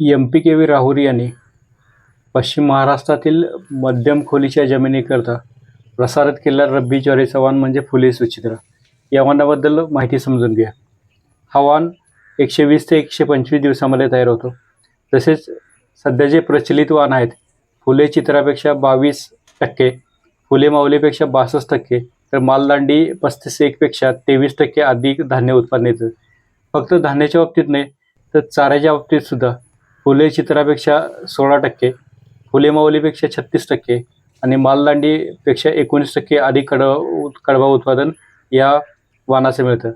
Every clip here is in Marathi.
M P K V Rahuri यांनी पश्चिम महाराष्ट्रातील मध्यम खोलीच्या जमिनीकरता प्रसारित केलेला रब्बी ज्वारीचं वाण म्हणजे फुले सुचित्र. या वाणाबद्दल माहिती समजून घ्या. हा वाण एकशे वीस ते एकशे पंचवीस दिवसामध्ये तयार होतो. तसेच सध्या जे प्रचलित वाण आहेत फुले चित्रापेक्षा बावीस टक्के फुले माऊलीपेक्षा बासष्ट टक्के तर मालदांडी पस्तीस एकपेक्षा तेवीस टक्के अधिक धान्य उत्पादन येतं. फक्त धान्याच्या बाबतीत नाही तर चाऱ्याच्या बाबतीत सुद्धा फुले चित्रापेक्षा सोळा टक्के फुले माऊलीपेक्षा छत्तीस टक्के आणि मालदांडीपेक्षा एकोणीस टक्के अधिक कडव उत- कडवा उत्पादन या वानाचं मिळतं.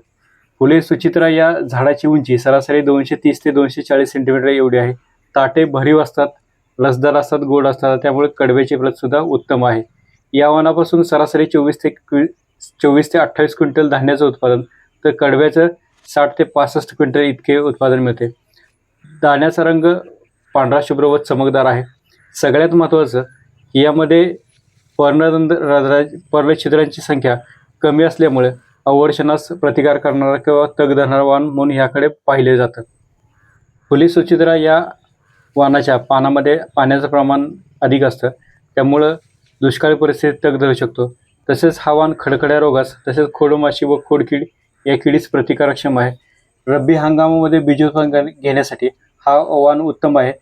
फुले सुचित्रा या झाडाची उंची सरासरी दोनशे तीस ते दोनशे चाळीस सेंटीमीटर एवढी आहे. ताटे भरीव असतात लसदार असतात गोड असतात त्यामुळे कडव्याची प्रतसुद्धा उत्तम आहे. या वानापासून सरासरी चोवीस ते क्वि चोवीस ते अठ्ठावीस क्विंटल धान्याचं उत्पादन तर कडव्याचं साठ ते पासष्ट क्विंटल इतके उत्पादन मिळते. दाण्याचा रंग पांढरा शुभ्र व चमकदार आहे. सगळ्यात महत्त्वाचं की यामध्ये पर्णदंड पर्णछिद्रांची संख्या कमी असल्यामुळे अवर्षणास प्रतिकार करणारा किंवा तग धरणारा वाण म्हणून ह्याकडे पाहिले जातं. फुली सुचिद्रा या वाणाच्या पानामध्ये पाण्याचं प्रमाण अधिक असतं. त्यामुळं दुष्काळी परिस्थितीत तग धरू शकतो. तसेच हा वाण खडखड्या रोगास तसेच खोडमाशी व खोडकीड या किडीस प्रतिकारक्षम आहे. रब्बी हंगामामध्ये बीजोत्पादन घेण्यासाठी हा आव्हान उत्तम आहे.